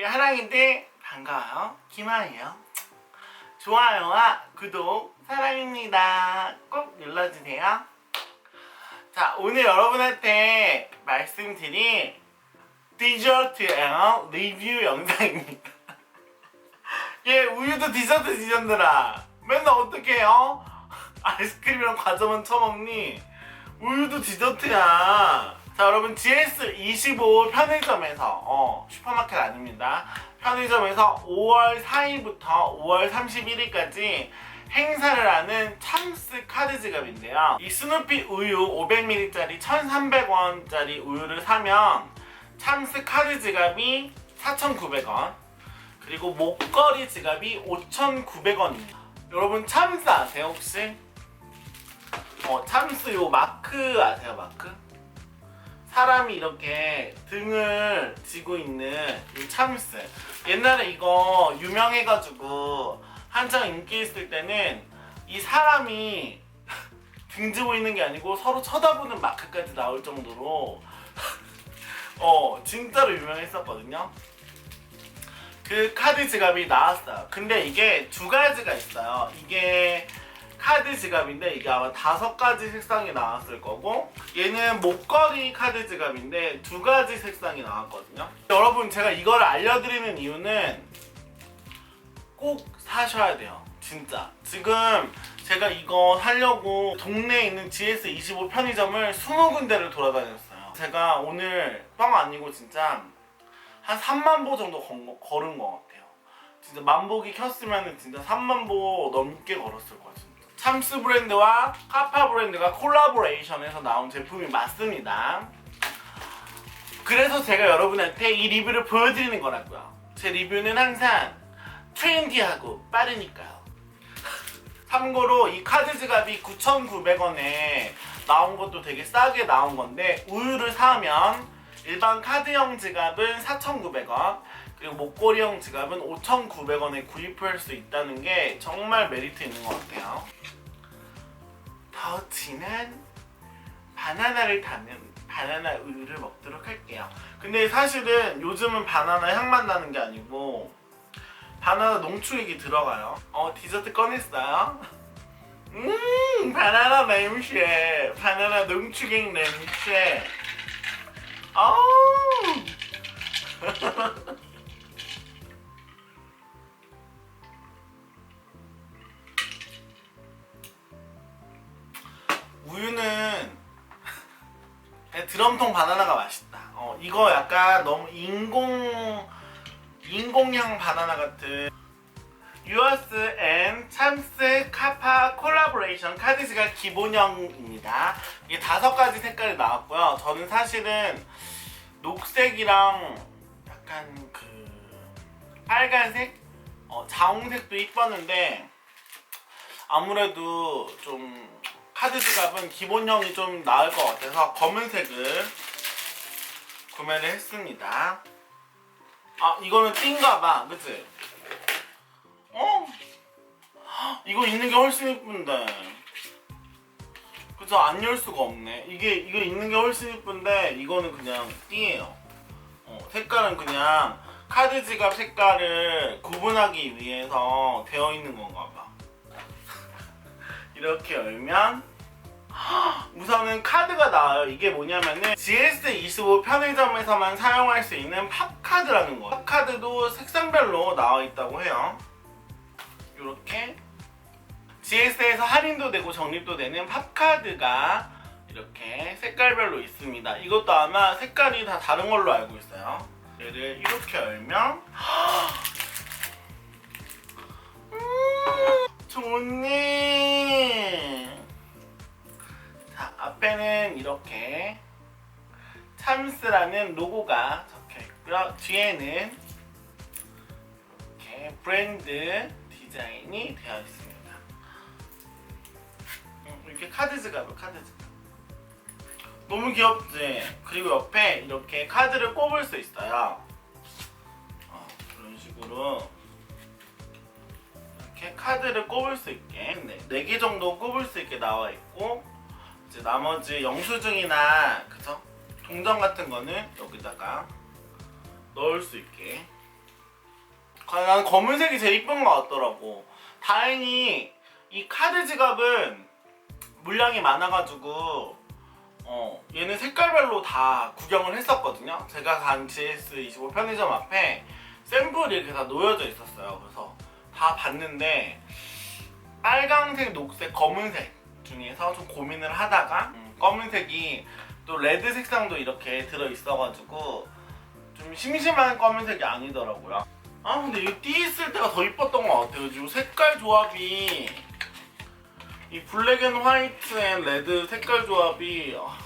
우리 하랑이들 반가워요. 김아예요. 좋아요와 구독 사랑입니다. 꼭 눌러주세요. 자, 오늘 여러분한테 말씀드릴 디저트의 리뷰 영상입니다. 얘 우유도 디저트 디저트라. 맨날 어떻게 해요? 아이스크림이랑 과자만 처먹니? 우유도 디저트야. 자, 여러분 GS25 편의점에서 어, 슈퍼마켓 아닙니다. 편의점에서 5월 4일부터 5월 31일까지 행사를 하는 참스 카드 지갑인데요. 이 스누피 우유 500ml짜리 1,300원짜리 우유를 사면 참스 카드 지갑이 4,900원. 그리고 목걸이 지갑이 5,900원입니다. 여러분 참스 아세요 혹시? 어 참스 요 마크 아세요 마크? 사람이 이렇게 등을 쥐고 있는 이 참스. 옛날에 이거 유명해가지고 한창 인기 있을 때는 이 사람이 등 쥐고 있는 게 아니고 서로 쳐다보는 마크까지 나올 정도로 어 진짜로 유명했었거든요. 그 카드 지갑이 나왔어요. 근데 이게 두 가지가 있어요. 이게 카드 지갑인데 이게 아마 다섯 가지 색상이 나왔을 거고 얘는 목걸이 카드 지갑인데 두 가지 색상이 나왔거든요. 여러분 제가 이걸 알려드리는 이유는 꼭 사셔야 돼요. 진짜. 지금 제가 이거 사려고 동네에 있는 GS25 편의점을 20군데를 돌아다녔어요. 제가 오늘 뻥 아니고 진짜 한 3만 보 정도 걸은 것 같아요. 진짜 만보기 켰으면 진짜 3만 보 넘게 걸었을 거예요. 참스 브랜드와 카파 브랜드가 콜라보레이션해서 나온 제품이 맞습니다. 그래서 제가 여러분한테 이 리뷰를 보여드리는 거라고요. 제 리뷰는 항상 트렌디하고 빠르니까요. 참고로 이 카드 지갑이 9,900원에 나온 것도 되게 싸게 나온 건데 우유를 사면 일반 카드형 지갑은 4,900원 그리고 목걸이형 지갑은 5,900원에 구입할 수 있다는 게 정말 메리트 있는 것 같아요. 더 진한 바나나를 담은 바나나 우유를 먹도록 할게요. 근데 사실은 요즘은 바나나 향만 나는 게 아니고 바나나 농축액이 들어가요. 어 디저트 꺼냈어요. 음 바나나 냄새, 바나나 농축액 냄새. 아우. 우유는 드럼통 바나나가 맛있다. 어 이거 약간 너무 인공 인공향 바나나 같은 유어스 앤 참스 카파 콜라보레이션 카드지가 기본형입니다. 이게 다섯 가지 색깔이 나왔고요. 저는 사실은 녹색이랑 약간 그 빨간색, 어, 자홍색도 이뻤는데 아무래도 좀 카드 지갑은 기본형이 좀 나을 것 같아서 검은색을 구매를 했습니다. 아 이거는 띵가봐 그치? 어? 이거 있는 게 훨씬 이쁜데 그죠 안열 수가 없네 이게 이거 있는 게 훨씬 이쁜데 이거는 그냥 띠예요 어, 색깔은 그냥 카드 지갑 색깔을 구분하기 위해서 되어 있는 건가 봐 이렇게 열면 우선은 카드가 나와요. 이게 뭐냐면은 GS25 편의점에서만 사용할 수 있는 팝카드라는 거. 팝카드도 색상별로 나와 있다고 해요. 이렇게 GS에서 할인도 되고 적립도 되는 팝카드가 이렇게 색깔별로 있습니다. 이것도 아마 색깔이 다 다른 걸로 알고 있어요. 얘를 이렇게 열면 앞에는 이렇게 참스라는 로고가 적혀 있고요. 뒤에는 이렇게 브랜드 디자인이 되어 있습니다. 음, 이렇게 카드 지갑을 카드 지갑. 너무 귀엽지? 그리고 옆에 이렇게 카드를 꼽을 수 있어요. 어, 이런 식으로 이렇게 카드를 꼽을 수 있게 네, 4개 정도 꼽을 수 있게 나와 있고 이제 나머지 영수증이나 그죠? 동전 같은 거는 여기다가 넣을 수 있게 나는 검은색이 제일 이쁜 것 같더라고. 다행히 이 카드 지갑은 물량이 많아가지고 어 얘는 색깔별로 다 구경을 했었거든요. 제가 간 GS25 편의점 앞에 샘플이 이렇게 다 놓여져 있었어요. 그래서 다 봤는데 빨강색, 녹색, 검은색 중에서 좀 고민을 하다가 음, 검은색이 또 레드 색상도 이렇게 들어 있어가지고 좀 심심한 검은색이 아니더라고요. 아 근데 이거 띠 있을 때가 더 이뻤던 것 같아요. 지금 색깔 조합이 이 블랙 앤 화이트 앤 레드 색깔 조합이 아,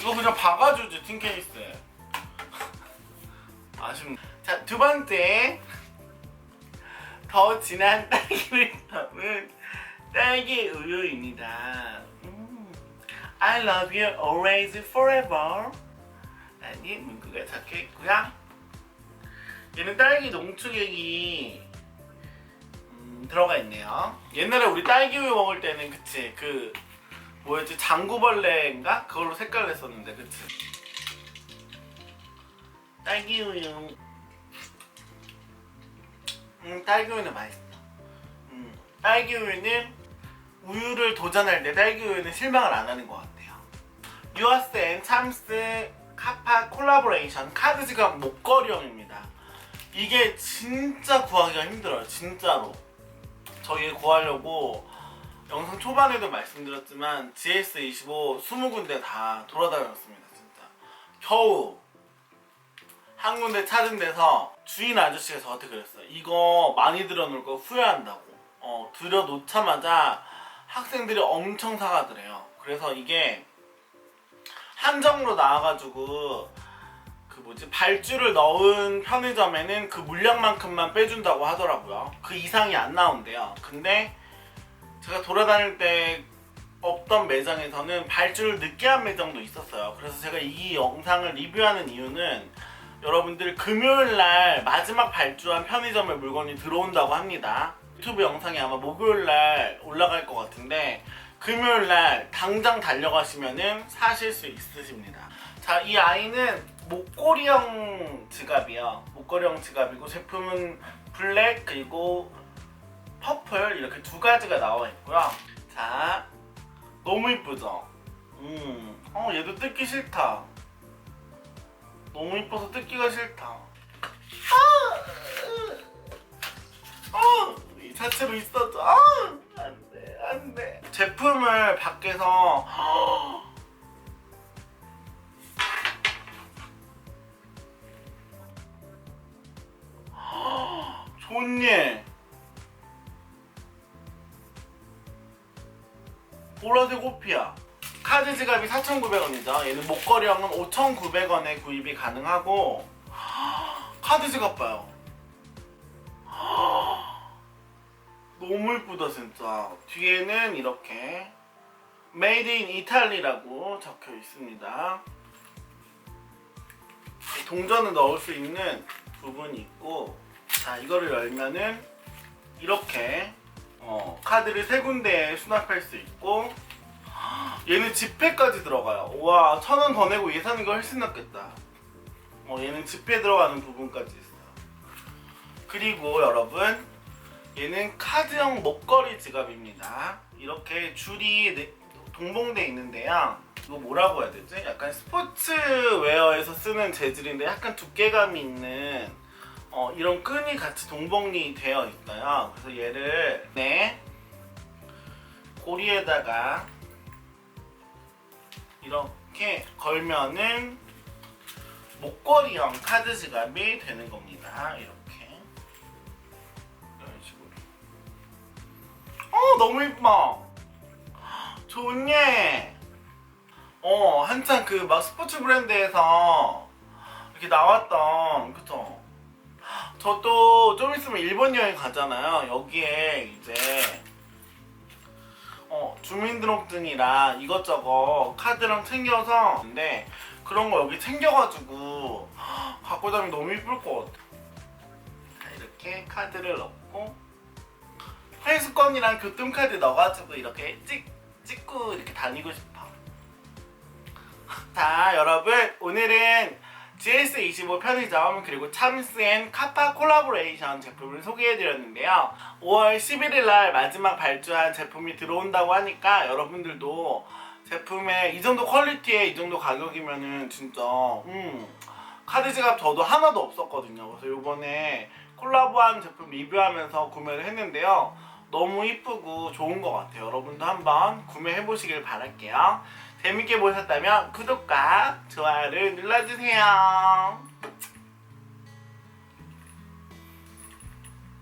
이거 그냥 박아주지 틴케이스에 아쉽네. 자두 번째 더 진한 딸기를 담은 딸기 우유입니다. 음, I love you always forever. 라는 문구가 적혀 있고요. 얘는 딸기 농축액이 음, 들어가 있네요. 옛날에 우리 딸기 우유 먹을 때는 그치 그 뭐였지 장구벌레인가 그걸로 색깔 냈었는데 그치. 딸기 우유. 음 딸기 우유는 맛있어. 음 딸기 우유는 우유를 도전할 때 딸기 우유는 실망을 안 하는 것 같아요. 유어스 앤 참스 카파 콜라보레이션 카드 지갑 목걸이형입니다. 이게 진짜 구하기가 힘들어요. 진짜로. 저희 구하려고 영상 초반에도 말씀드렸지만 GS25 20군데 다 돌아다녔습니다. 진짜. 겨우 한 군데 찾은 데서 주인 아저씨가 저한테 그랬어요. 이거 많이 들여놓을 거 후회한다고. 어, 들여놓자마자 학생들이 엄청 사가더래요. 그래서 이게 한정으로 나와가지고 그 뭐지 발주를 넣은 편의점에는 그 물량만큼만 빼준다고 하더라고요. 그 이상이 안 나온대요. 근데 제가 돌아다닐 때 없던 매장에서는 발주를 늦게 한 매장도 있었어요. 그래서 제가 이 영상을 리뷰하는 이유는 여러분들 금요일 날 마지막 발주한 편의점에 물건이 들어온다고 합니다. 유튜브 영상이 아마 목요일 날 올라갈 것 같은데 금요일 날 당장 달려가시면은 사실 수 있으십니다. 자, 이 아이는 목걸이형 지갑이요. 목걸이형 지갑이고 제품은 블랙 그리고 퍼플 이렇게 두 가지가 나와 있고요. 자, 너무 이쁘죠? 음, 어 얘도 뜯기 싫다. 너무 이뻐서 뜯기가 싫다. 아, 아, 이 자체로 있어도 아, 안돼, 안돼. 제품을 밖에서 좋니? 보라색 호피야. 카드 지갑이 4,900원이죠. 얘는 목걸이형은 5,900원에 구입이 가능하고 카드 지갑 봐요. 너무 이쁘다 진짜. 뒤에는 이렇게 Made in Italy라고 적혀 있습니다. 동전을 넣을 수 있는 부분이 있고 자 이거를 열면은 이렇게 어, 카드를 세 군데에 수납할 수 있고 얘는 지폐까지 들어가요. 와, 천 원 더 내고 얘 사는 거 훨씬 낫겠다. 어, 얘는 지폐 들어가는 부분까지 있어요. 그리고 여러분, 얘는 카드형 목걸이 지갑입니다. 이렇게 줄이 네- 동봉돼 있는데요. 이거 뭐라고 해야 되지? 약간 스포츠웨어에서 쓰는 재질인데 약간 두께감이 있는 어, 이런 끈이 같이 동봉이 되어 있어요. 그래서 얘를 네 고리에다가 이렇게 걸면은 목걸이형 카드 지갑이 되는 겁니다. 이렇게 너무 이뻐. 좋네. 어 한창 그 막 스포츠 브랜드에서 이렇게 나왔던 그쵸? 저 또 좀 있으면 일본 여행 가잖아요. 여기에 이제 어, 주민등록증이랑 이것저것 카드랑 챙겨서 근데 그런 거 여기 챙겨가지고 갖고 다니면 너무 이쁠 것 같아. 자, 이렇게 카드를 넣고 회수권이랑 교통카드 넣어가지고 이렇게 찍 찍고 이렇게 다니고 싶어. 자 여러분 오늘은 GS25 편의점 그리고 참스앤 카파 콜라보레이션 제품을 소개해드렸는데요. 5월 11일 날 마지막 발주한 제품이 들어온다고 하니까 여러분들도 제품에 이 정도 퀄리티에 이 정도 가격이면은 진짜 음 카드 지갑 저도 하나도 없었거든요. 그래서 이번에 콜라보한 제품 리뷰하면서 구매를 했는데요. 너무 이쁘고 좋은 것 같아요. 여러분도 한번 구매해 보시길 바랄게요. 재밌게 보셨다면 구독과 좋아요를 눌러주세요.